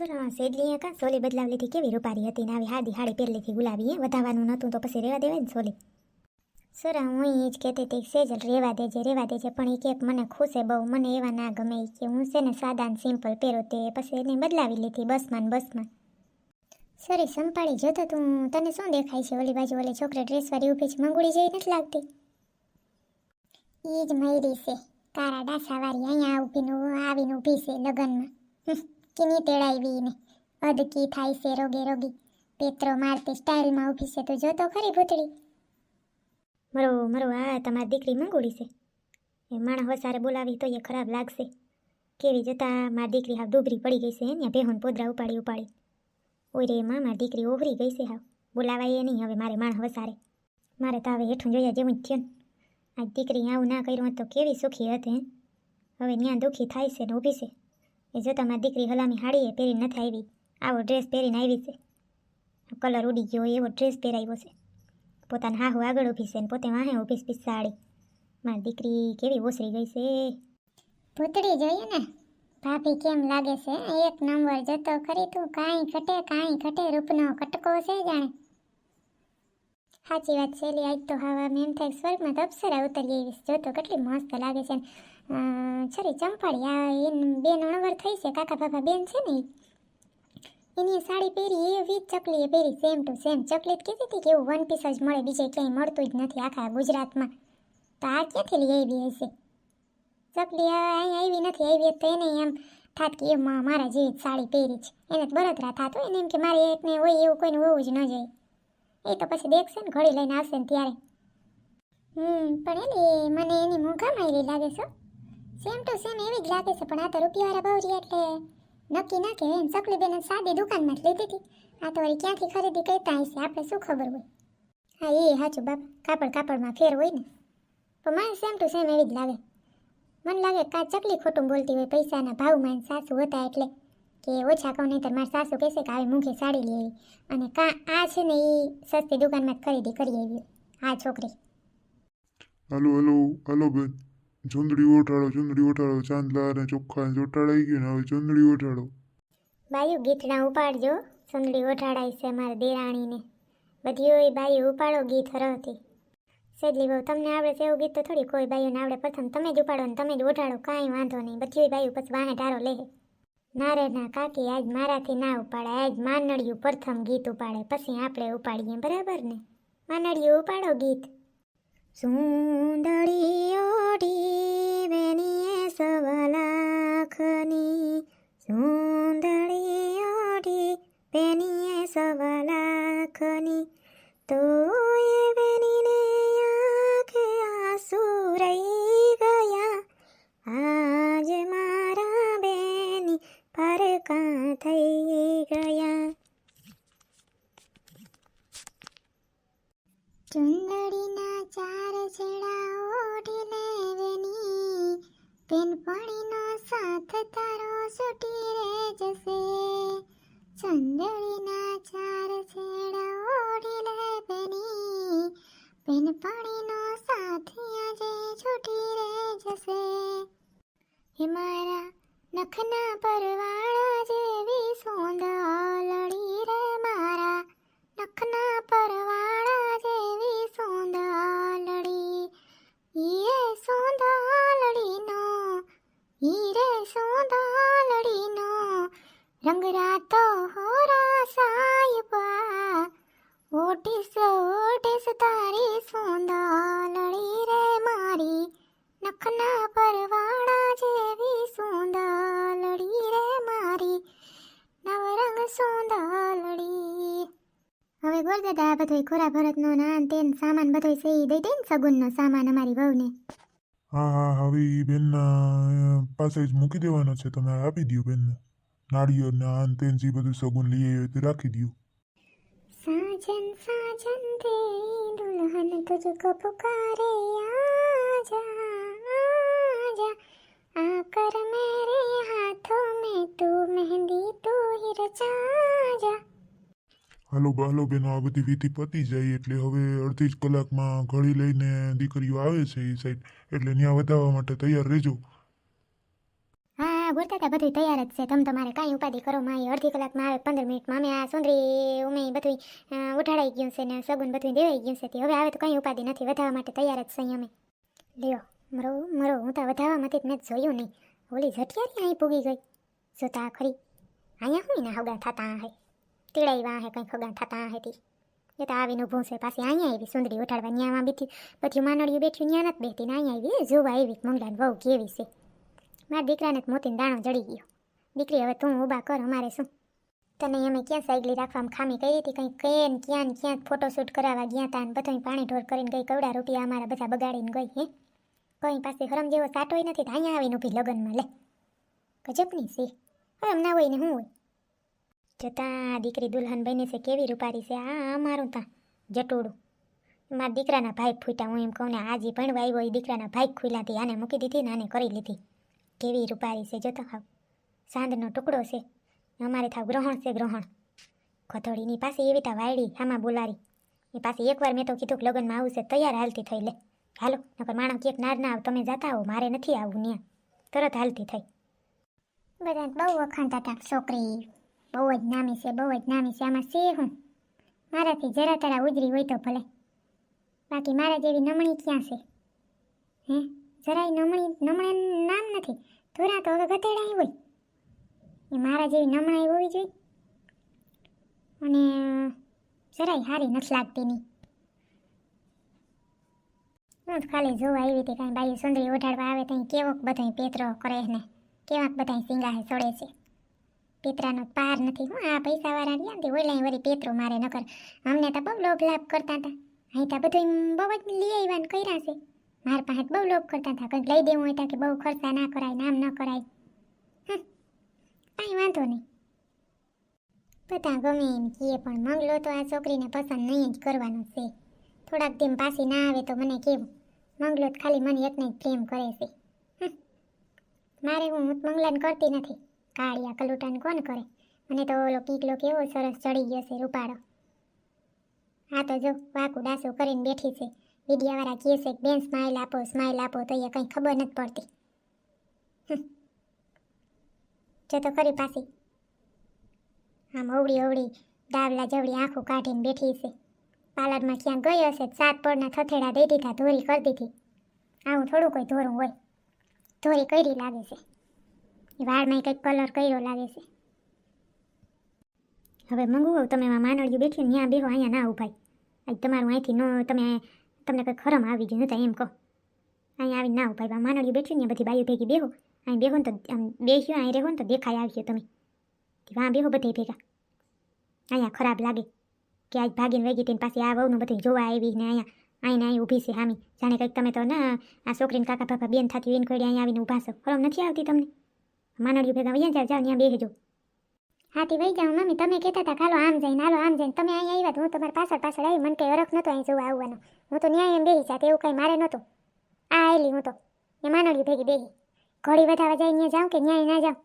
Sir સેડલીએ કાં સોલી બદલાવ લીધી કેવી રૂપારી હતી ને આવી હાદી હાડી પહેરી લીધી ગુલાબી એ વધાવવાનું નહોતું તો પછી રેવા દેવાય ને સોલી. સુરા હું એ જ કહેતી હતી સેજલ રેવા દેજે રેવા દેજે, પણ એ કે મને ખુશે બહુ, મને એવા ના ગમે કે હું છે ને સાદા સિમ્પલ પહેરો તે, પછી એને બદલાવી લીધી બસમાં બસમાં. સરી, સંપાળી જોતો તું તને શું દેખાય છે? ઓલી બાજુ ઓલી છોકરા ડ્રેસવાળી ઊભી છે, મંગુડી જેવી નથી લાગતી? એ જ મયરી છે કારા ડાસાવાળી અહીંયા ઊભીને આવીને ઊભી છે, લગ્નમાં. કિની તેડાવી ને અદકી થાય છે રોગે રોગી. પેત્રો મારતી સ્ટાઇલમાં ઊભી છે તું જોતો ખરી ભૂતળી. મરો મરો આ તમારી દીકરી મંગુડી છે. એ માણસ હોસારે બોલાવી તો એ ખરાબ લાગશે. કેવી જતા મારી દીકરી હાવ દુબરી પડી ગઈ છે અહીંયા બેહોન પોદરા ઉપાડી ઉપાડી. ઓય રે માં, મારી દીકરી ઓહરી ગઈ છે હાવ. બોલાવાય એ નહીં હવે મારે માણસ વસારે. મારે તો હવે હેઠું જોયા જેવું જ થયું ને. આ દીકરી આવું ના કર્યું તો કેવી સુખી હતી હવે ત્યાં દુઃખી થાય છે ને ઊભી છે. એ જોતા મારી દીકરી હલામી હાડીએ પહેરીને નથી આવી, આવો ડ્રેસ પહેરીને આવી છે. કલર ઉડી ગયો એવો ડ્રેસ પહેરાવ્યો છે. પોતાના હાહુ આગળ ઊભી છે ને પોતે વાહે ઊભી છે સાડી મારી દીકરી કેવી ઓસરી ગઈ છે. ભૂતડી જોઈએ ને. ભાભી કેમ લાગે છે? એક નંબર જતો ખરી તું. કાંઈ ઘટે કાંઈ ઘટે. રૂપનો કટકો છે જાણે. સાચી વાત છે એટલે આજ તો હવા એમ થાય સ્વર્ગમાં તો અપ્સરા ઉતરી જોતો કેટલી મસ્ત લાગે છે છરી ચંપાડી આ એન બેન અણવર થઈ છે, કાકા બાબા બેન છે ને, એની સાડી પહેરી એવી જ ચકલીએ પહેરી સેમ ટુ સેમ ચકલી જ કીધી હતી કે એવું વન પીસ જ મળે, બીજે ક્યાંય મળતું જ નથી આખા ગુજરાતમાં. તો આ ક્યાંથી લઈ આવી હશે? ચકલી આ અહીં આવી નથી, આવી તો એને એમ થાત કે એ મારા જેવી સાડી પહેરી છે. એને બળતરા થાત હોય ને, એમ કે મારે એકને હોય, એવું કોઈને હોવું જ ન જોઈએ. એ તો પછી દેખશે ને, ઘડી લઈને આવશે ને ત્યારે. હમ, પણ એને મને એની મોંઘા માયરી લાગે છે સેમ ટુ સેમ એવી જ લાગે છે, પણ આ તો રૂપિયાવાળા બહુ રહી એટલે નક્કી ના કહેવાય. એમ ચકલી બેન સાદી દુકાનમાં જ લીધી હતી. આ તો વળી ક્યાંથી ખરીદી કરતા હશે? આપણે શું ખબર હોય? હા, એ સાચું બાપ. કાપડ કાપડમાં ફેર હોય ને. પણ મને સેમ ટુ સેમ એવી જ લાગે. મને લાગે કાં ચકલી ખોટું બોલતી હોય, પૈસાના ભાવમાં સાસુ હતા એટલે. કે ઓછા કહું નહીં તો મારી સાસુ કહેશે કે આવી મૂંઘી સાડી લઈ આવી. અને કા આ છે ને એ સસ્તી દુકાનમાં જ ખરીદી કરી આવી આ છોકરી. હલો હલો હલો બેન ચુંદડી ઓટાડો ચુંદડી ઓટાડો ચાંદલા અને ચોખ્ખા ચોટાડાઈ ગયું ને હવે ચુંદડી ઓટાડો બાયું ગીતડા ઉપાડજો. ચુંદડી ઓઢાડાઈ છે મારે દેરાણીને. બધી એ બાયું ઉપાડો, ગીત હરવતી સેજલી બહુ, તમને આવડે એવું ગીત તો થોડી, કોઈ બાયુને આવડે. પ્રથમ તમે જ ઉપાડો ને તમે જ ઓઢાડો, કાંઈ વાંધો નહીં. બધી બાયુ પછી વાહે ઢારો લે. ના રે ના કાકી, આજ મારાથી ના ઉપાડે આજ માનડિયું પ્રથમ ગીત ઉપાડે, પછી આપણે ઉપાડીએ. બરાબર ને? માનડિયું ઉપાડો ગીત. સુંદરી ઓઢી બેનીએ સવલાખની સુંદરી ઓઢી બેનીએ સવલાખની તો એ બેનીને પેનપણીનો સાથ તારો છૂટી રે જશે ચંદડીના ચાર છેડા ઓઢી લેવેની પેનપણીનો સાથ આજે છૂટી રે જશે હે મારા નખના પરવાળા જેવી સોંદળડી રે મારા નખના પરવાળા રંગ તો હોરા સાયબા ઓટીસ ઓટીસ તારી સોંદળડી રે મારી નખના પરવાળા જેવી સોંદળડી રે મારી નવરંગ સુંદલડી હવે ગોરદાદા દાદા બધોય ખોરા ભરતનો ના ને તેન સામાન બધોય સહી દઈ દે ને સગુનનો સામાન અમારી વહુને. હા હા હવે એ બેનના પાસે જ મૂકી દેવાનો છે. તમે આપી દો બેનને. નાળિયેરના અંતે જે બધું સગુન લઈ આવ્યો તે રાખી દઉં સાજન સાજન રે દુલ્હન તુજકો પુકારે આજા આજા. આકર મેરે હાથો મે તું મહેંદી તું હી રચાજા હાલો હાલો બેનો આ બધી વિધિ પતી જાય એટલે હવે અડધી જ કલાકમાં ઘડી લઈને દીકરીઓ આવે છે એ સાઈડ. એટલે ત્યાં વધાવવા માટે તૈયાર રહેજો. હા ઘૂરતા હતા બધું તૈયાર જ છે. તમે તમારે કાંઈ ઉપાધિ કરો માં અડધી કલાકમાં આવે, પંદર મિનિટમાં. અમે આ સુંદરી, ઉમે બધું ઉઠાડાઈ ગયું છે ને સગુન બધું દેવાઈ ગયું છે હવે આવે તો કંઈ ઉપાધિ નથી. વધારવા માટે તૈયાર જ છે અમે. લ્યો, મરો મરો. હું તો વધારવામાંથી મેં જોયું નહીં. ઓલી ઝટિયારી અહીં પૂગી ગઈ. જોતા ખરી. અહીંયા હું ને હગા થતા હે. તીડાઈ વાં હે કંઈ ખગા થતા હે તી. એ તો આવીને ઊભું છે. પાછી અહીંયા આવી સુંદરી ઉઠાડવા. ન્યામાં બેઠી બધી માનડીઓ બેઠી ન્યા નથી બેઠી ને અહીંયા આવી. જોવા આવી મંગલાને વહુ કેવી છે. મારા દીકરાને મોતીને દાણો જડી ગયો. દીકરી, હવે તું ઊભા કર, અમારે શું? તને અમે ક્યાં સાયકલી રાખવામાં ખામી કરી હતી? કંઈ કેન ક્યાં ને ક્યાં ફોટોશૂટ કરાવવા ગયા તા અને બધાય પાણી ઢોર કરીને ગઈ કવડા રૂપિયા અમારા બધા બગાડીને ગઈ, હે? કંઈ પાસે હરમ જેવો સાટોય નથી તો અહીંયા આવીને ઊભી લગ્નમાં, લે. ગજબની છે. હરમ ના હોય ને શું હોય? જતા દીકરી દુલ્હન બની છે કેવી રૂપારી છે? આ અમારું તા જટોડું મારા દીકરાના ભાઈ ફૂટ્યા, હું એમ કહું ને, આજે ભણવા આવ્યો, એ દીકરાના ભાઈ ખુલ્લાથી આને મૂકી દીધી ને આને કરી લીધી. કેવી રૂપારી છે? જોતો ખાવ. સાંજનો ટુકડો છે. અમારે થાવ ગ્રહણ છે, ગ્રહણ. ખતોડીની પાસે એવી તા વાયડી, આમાં બોલારી. એ પાસે એકવાર મેં તો કીધું કે લગ્નમાં આવું છે તૈયાર હાલતી થઈ લે. હાલો, નકર માણસ ક્યાંક નાર ના આવ, તમે જતા આવો, મારે નથી આવવું ત્યાં તરત હાલતી થઈ. બધા બહુ વખાણતા હતા છોકરી. બહુ જ નામી છે, બહુ જ નામી છે, આમાં છે હું? મારાથી જરા તરા ઉજરી હોય તો ભલે. બાકી મારા જેવી નમણી ક્યાં છે? હે? જરાય નમણી નમણા નામ નથી. ધોરા તો હવે ગધેડાય હોય. એ મારા જેવી નમણાઈ હોવી જોઈએ. અને જરાય સારી નથી લાગતી ની હું ખાલી જોવા આવી હતી કાંઈ બાઈ સુંદરી ઓઢાડવા આવે ત્યાં કેવોક બધાય પેતરો કરે ને, કેવાક બધાય સિંગાહે સડે છે. પેતરાનો પાર નથી હું, આ પૈસાવાળા રહ્યા ને ઓલાય વળી પેતરો મારે નકર. અમને તો બહુ લોભ લાભ કરતા હતા. અહીં તો બધું બહુ જ લઈ આવ્યા કર્યા છે. મારા પાસે બહુ લોભ કરતા હતા. કંઈક લઈ દેવું હતા કે બહુ ખર્ચા ના કરાય, નામ ન કરાય. કાંઈ વાંધો નહીં. બધા ગમે એમ કીએ, પણ મંગલો તો આ છોકરીને પસંદ નહીં જ કરવાનો છે. થોડાક દિન પાછી ના આવે તો મને કેવું? મંગલો તો ખાલી મને એકને જ પ્રેમ કરે છે. મારે હું મંગલન કરતી નથી. કાળિયા કલુટાને કોણ કરે? મને તો ઓલો કીકલો કેવો સરસ ચડી ગયો છે રૂપાળો. હા તો જો વાકુ ડાસું કરીને બેઠી છે. મીડિયાવાળા કહે છે બેન સ્માઇલ આપો સ્માઇલ આપો તો એ કંઈ ખબર નથી પડતી. જો તો ખરી પાછી. આમ અવળી અવળી ડાવલા જવળી આંખો કાઢીને બેઠી છે. પાર્લરમાં ક્યાં ગઈ હશે સાત પડના થથેડા દઈ દીધા, ધોરી કરી દીધી. આવું થોડું કોઈ ધોરું હોય. ધોરી કરી લાગે છે. વાળમાં કંઈક કલર કર્યો લાગે છે. હવે મંગુ તમે એમાં માનડિયું બેઠી ને ત્યાં બેહો, અહીંયા ના ઉભાઈ આજ તમારું અહીંથી નો, તમે તમને કોઈ ખરમ આવી જ નતા એમ કહો. અહીંયા આવીને ના ઉભાઈ માનડિયું બેઠી ને બધી બાઈઓ ભેગી બેહો. અહીં બેહો ને તો આમ બેસ્યો અહીં રહેવો ને તો દેખાય આવ્યો તમે. વાં બેહો બધે ભેગા. અહીંયા ખરાબ લાગે કે આજ ભાગીને વેગી તેની પાસે આ વહુનું બધું જોવા આવી ને અહીંયા. આઈને અહીં ઊભી છે હામી. જાણે કંઈક તમે તો ના, આ છોકરીને કાકા બાપા બેન થતી એને કોઈ અહીંયા આવીને ઊભા છો. ખરમ નથી આવતી તમને? માનડિયું ભેગા વૈયા જાવ જાવ ત્યાં બેસજો હાથી વહી જાઉં મમ્મી, તમે કહેતા હતા ખાલો આમ જઈને, હાલો આમ જઈને. તમે અહીંયા આવ્યા હું તમારી પાછળ પાછળ આવી, મને કંઈ અરખ નહોતો અહીં જોવા આવવાનો. હું તો ન્યાય એમ બેહી સાથે એવું કંઈ મારે નહોતું. આ આવેલી હું તો, એ માનવડી ભેગી બેહી. ઘોડી વધારવા જાય ત્યાં જાઉં કે ન્યાય ના જાઉં?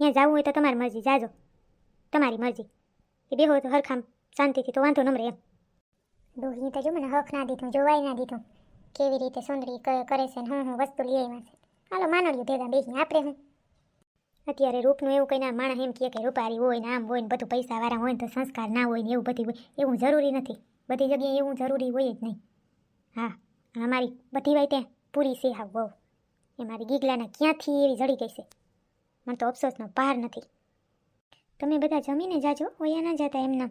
ત્યાં જવું હોય તો તમારી મરજી, જાજો. તમારી મરજી. એ બેહો તો હરખામ, શાંતિથી તો વાંધો નમરે એમ. ડોહી તો જો મને હક ના દીધું, જોવાય ના દીધું, કેવી રીતે સુંદરી કરે છે ને હું હું વસ્તુ લઈ આવ્યા છે. હાલો માનડિયું ભેગા બેસી આપણે હું? અત્યારે રૂપનું એવું કંઈ ના, માણસ એમ કહે કે રૂપારી હોય ને આમ હોય ને બધું પૈસાવાળા હોય ને તો સંસ્કાર ના હોય ને એવું બધી હોય. એવું જરૂરી નથી. બધી જગ્યાએ એવું જરૂરી હોય જ નહીં. હા અમારી બધી વાય ત્યાં પૂરી છે. હા બહુ એ મારી ગીગલાના ક્યાંથી એવી જડી ગઈ છે? મને તો અફસોસનો પાર નથી. તમે બધા જમીને જાજો. ઓયા ના જતા એમના.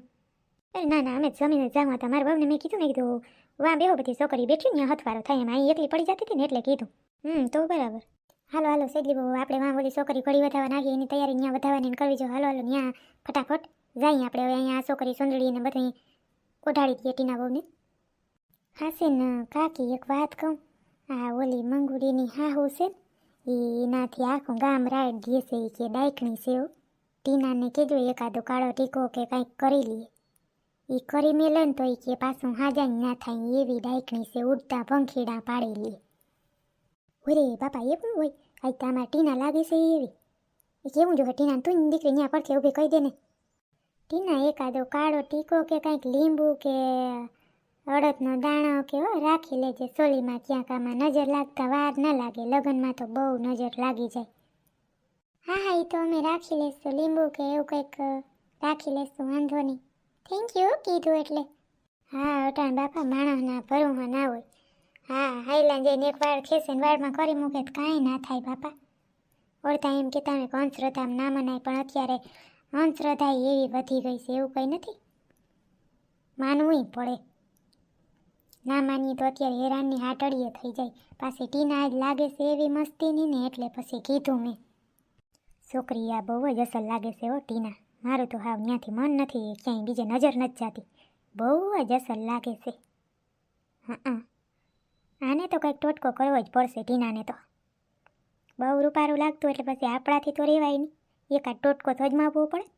અરે ના ના, અમે જમીને જાઉં. હતા મારા બાબને મેં કીધું ને કીધું વાં બેહો બધી છોકરી બેઠી ને, હથવારો થાય એમ. અહીં એકલી પડી જતી હતી ને એટલે કીધું. હમ, તો બરાબર. હાલો હાલો, સેજલી બહુ, આપણે વાં ઓલી છોકરી ઘડી વધારવા નાખી, એની તૈયારી ત્યાં વધાવવાની ને કરવી જો હાલો હાલો ત્યાં ફટાફટ જાય આપણે. હવે અહીંયા છોકરી સુંદરીને બધું ઓઢાડી દઈએ ટીના બહુને. હાસીન કાકી, એક વાત કહું. આ ઓલી મંગુડીની હાહુ છે ને એનાથી આખું ગામ રાઈડ દે છે કે ડાયકણી છે. ટીનાને કીધું, એકાદો કાળો ટીકો કે કંઈક કરી લઈએ. એ કરી મેલે ને તો એ કે પાછું હાજા ના થાય, એવી ડાયકણી છે, ઉડતા પંખીડા પાડી લે. ઓરે, બાપા એવું હોય? આજ આમાં ટીના લાગે છે એવી. એ કેવું જો ટીના તું દીકરીને પડખે ઊભી કહી દે ને. ટીના એકાદો કાળો ટીકો કે કંઈક લીંબુ કે અડદનો દાણો કે રાખી લેજે સોલીમાં ક્યાંક આમાં નજર લાગતા વાર ન લાગે, લગ્નમાં તો બહુ નજર લાગી જાય. હા હા એ તો અમે રાખી લેશું, લીંબુ કે એવું કંઈક રાખી લેશું, વાંધો નહીં. થેન્ક યુ કીધું એટલે. હા, અટાણ બાપા, માણસના ભરુમાં ના હોય. હા હાઈલાન જઈને એક વાળ ખેંચે વાળમાં કરી મૂકે તો કાંઈ ના થાય બાપા. ઓળતા એમ કહેતા કે અંધશ્રદ્ધામાં ના મનાય, પણ અત્યારે અંધશ્રદ્ધા એવી વધી ગઈ છે, એવું કંઈ નથી. માનવું પડે. ના માનીએ તો અત્યારે હેરાનની હાટડીએ થઈ જાય. પાછી ટીના જ લાગે છે એવી મસ્તીની ને, એટલે પછી કીધું મેં. છોકરી આ બહુ જ અસર લાગે છે હો ટીના. મારું તો હાવ ત્યાંથી મન નથી, ક્યાંય બીજે નજર નથી જાતી. બહુ જ અસર લાગે છે. હા. આને તો કંઈક ટોટકો કરવો જ પડશે ટીનાને તો. બહુ રૂપારું લાગતું એટલે પછી આપણાથી તો રહેવાય નહીં. એકાદ ટોટકો તો જ માપવો પડે.